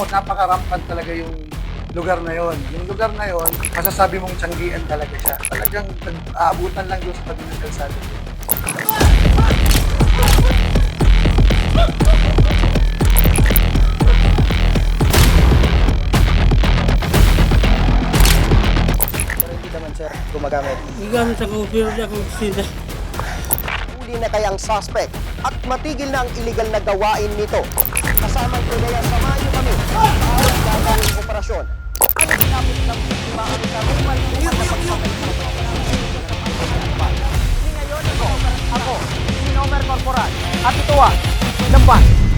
mo, napaka-rampant talaga yung lugar na yon. Yung lugar na yon, masasabi mong tiyanggian talaga siya. Talagang nag-aabutan lang doon sa tabi ng kalsada. Pero hindi naman sir gumagamit. Gamit ako, pero di ako sida. Huli na kayang suspect at matigil na ang illegal na gawain nito. Kasamang kaya samahan niyo kami. Sa aming gagawing operasyon. Ano ginamit ng biktima? Ang karumal na pagsasabay sa ngayon ako, ako, si Nomer Corporal. At ito ang Lamban.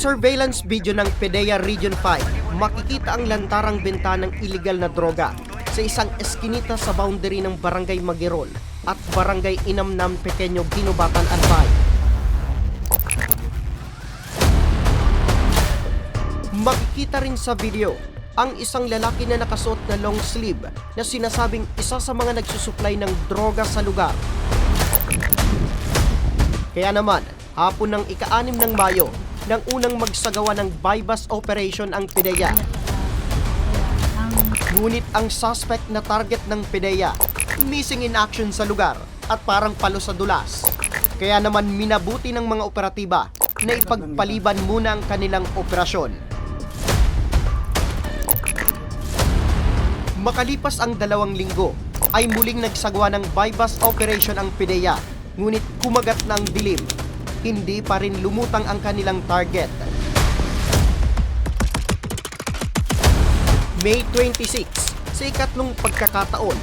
Surveillance video ng PDEA Region 5, makikita ang lantarang benta ng illegal na droga sa isang eskinita sa boundary ng Barangay Magirol at Barangay Inamnam Pequeño Ginubatan Albay. Makikita rin sa video ang isang lalaki na nakasuot na long sleeve na sinasabing isa sa mga nagsusupply ng droga sa lugar. Kaya naman, hapon ng ika-anim ng Mayo, nang unang magsagawa ng bypass operation ang PIDEA. Ngunit ang suspect na target ng PIDEA, missing in action sa lugar at parang palo sa dulas. Kaya naman minabuti ng mga operatiba na ipagpaliban muna ang kanilang operasyon. Makalipas ang dalawang linggo, ay muling nagsagawa ng bypass operation ang PIDEA, ngunit kumagat ang dilim hindi pa rin lumutang ang kanilang target. May 26, sa ikatlong pagkakataon,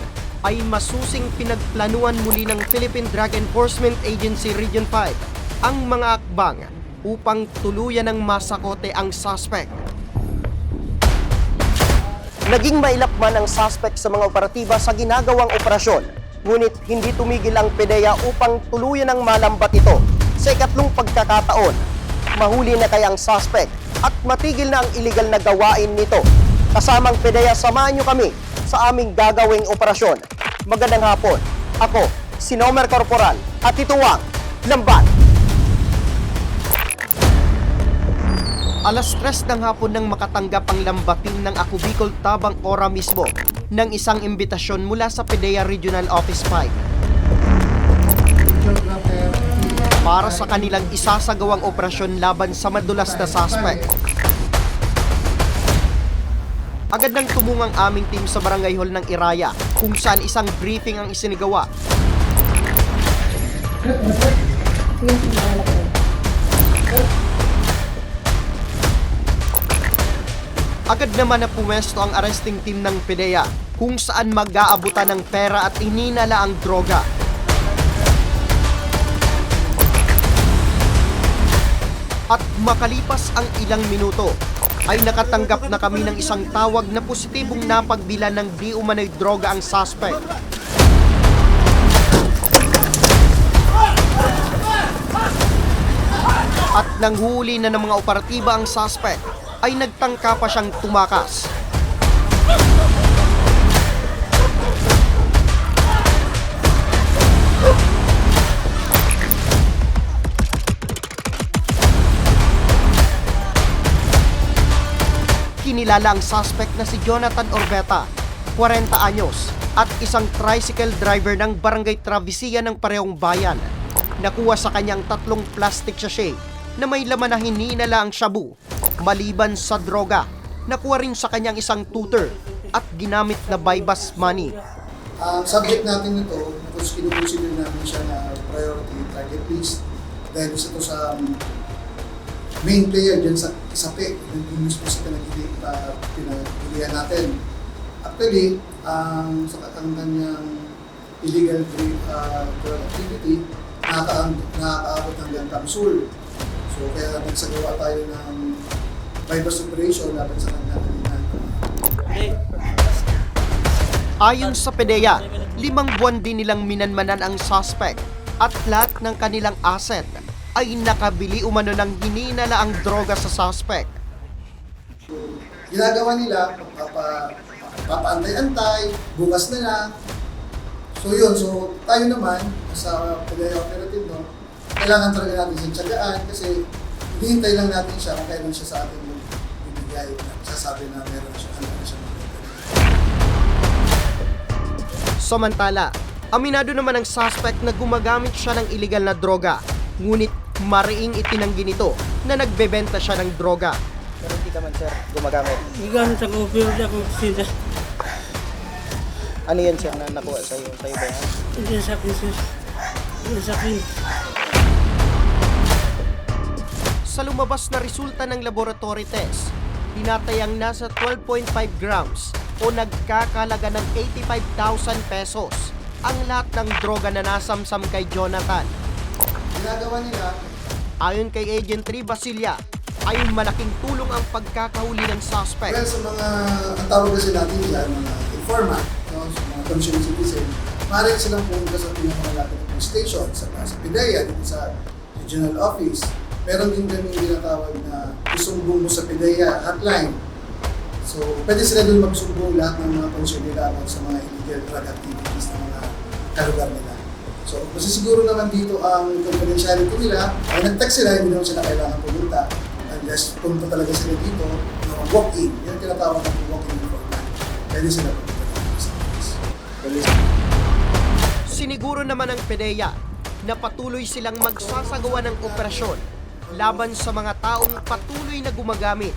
ay masusing pinagplanuan muli ng Philippine Drug Enforcement Agency Region 5 ang mga akbang upang tuluyan ng masakote ang suspect. Naging mailap man ang suspect sa mga operatiba sa ginagawang operasyon, ngunit hindi tumigil ang PDEA upang tuluyan ng malambat ito sa ikatlong pagkakataon. Mahuli na kayang suspect at matigil na ang illegal na gawain nito. Kasamang PDEA, samahan nyo kami sa aming gagawing operasyon. Magandang hapon. Ako, si Nomer Corporal at ito ang Lambat. Alas tres ng hapon nang makatanggap ang lambating ng Ako Bicol Tabang Ora mismo ng isang imbitasyon mula sa PDEA Regional Office 5 para sa kanilang isasagawang operasyon laban sa madulas na suspect. Agad nang tumungang aming team sa barangay hall ng Iraya kung saan isang briefing ang isinigawa. Agad naman na pumesto ang arresting team ng PDEA kung saan mag-aabutan ng pera at ininala ang droga At makalipas ang ilang minuto, ay nakatanggap na kami ng isang tawag na positibong napagbilan ng di umano'y droga ang suspect. At nang huli na ng mga operatiba ang suspect, ay nagtangka pa siyang tumakas. Kinilala ang suspect na si Jonathan Orbeta, 40 anyos, at isang tricycle driver ng barangay Travisia ng parehong bayan. Nakuha sa kanyang tatlong plastic sachet na may laman na hininala ang shabu. Maliban sa droga, nakuha rin sa kanyang isang tutor at ginamit na bypass money. Ang subject natin nito, kung kinukonsider namin siya na priority target list, dahil isa to sa um, main player dyan sa isape, yung mismo sa pinagili, uh, pinagilihan natin. Actually, ang sa katanggan niyang illegal uh, drug activity, nakaka- nakakaabot hanggang Kamsul. So kaya nagsagawa tayo ng bypass operation laban sa kanya kanina. Ayon sa PDEA, limang buwan din nilang minanmanan ang suspect at lahat ng kanilang asset ay nakabili umano ng hininala ang droga sa suspect. ginagawa nila, pagpapa, papaantay-antay, bukas na lang. So yun, so tayo naman, sa PDEA operative, no, kailangan talaga natin siyang tiyagaan kasi hinihintay lang natin siya kung kailan siya sa atin yung bibigay na sasabi na meron siya, ano na siya Samantala, aminado naman ang suspect na gumagamit siya ng illegal na droga. Ngunit mariing itinanggi nito na nagbebenta siya ng droga. Pero hindi ka man sir gumagamit. Gamit ako, pero di ako sida. Ano yan sir na nakuha sa iyo? Sa iyo ba yan? Hindi sa akin, sir. Hindi sa akin. Sa lumabas na resulta ng laboratory test, tinatayang nasa 12.5 grams o nagkakalaga ng 85,000 pesos ang lahat ng droga na nasamsam kay Jonathan. Ginagawa nila, Ayon kay Agent 3 Basilia, ay malaking tulong ang pagkakahuli ng suspect. well, sa mga, ang tawag kasi natin dyan, mga informant, no, sa mga concerned citizen, maaaring silang pumunta sa pinakamalapit na station, sa, sa PIDEA, dito sa regional office. Meron din kami tinatawag na isumbong mo sa PIDEA hotline. So, pwede sila doon magsumbong lahat ng mga concern nila about sa mga illegal drug activities ng mga kalugar nila. So, kasi siguro naman dito ang confidentiality nila, ay nag-text sila, hindi naman sila kailangan pumunta. Unless pumunta talaga sila dito, no, walk-in. Yan ang tinatawag ng walk-in informant. Pwede sila pumunta dito sa office. Siniguro naman ng PDEA na patuloy silang magsasagawa ng operasyon laban sa mga taong patuloy na gumagamit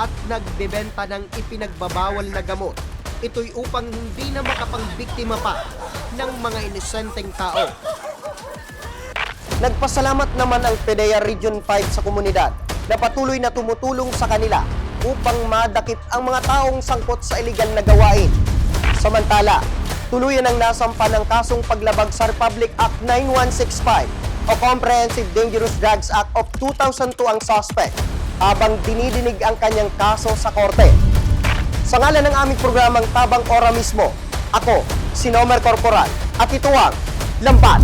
at nagbebenta ng ipinagbabawal na gamot. Ito'y upang hindi na makapangbiktima pa ng mga inosenteng tao. Nagpasalamat naman ang PDEA Region 5 sa komunidad na patuloy na tumutulong sa kanila upang madakip ang mga taong sangkot sa iligal na gawain. Samantala, tuluyan ang nasampa ng kasong paglabag sa Republic Act 9165 o Comprehensive Dangerous Drugs Act of 2002 ang suspect habang dinidinig ang kanyang kaso sa korte. Sa ngalan ng aming programang Tabang Ora mismo, ako, si Nomer Corporal at ito ang Lambat.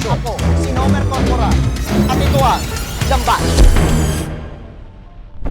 Sa si Nomer Corporal at ito ang Lambat.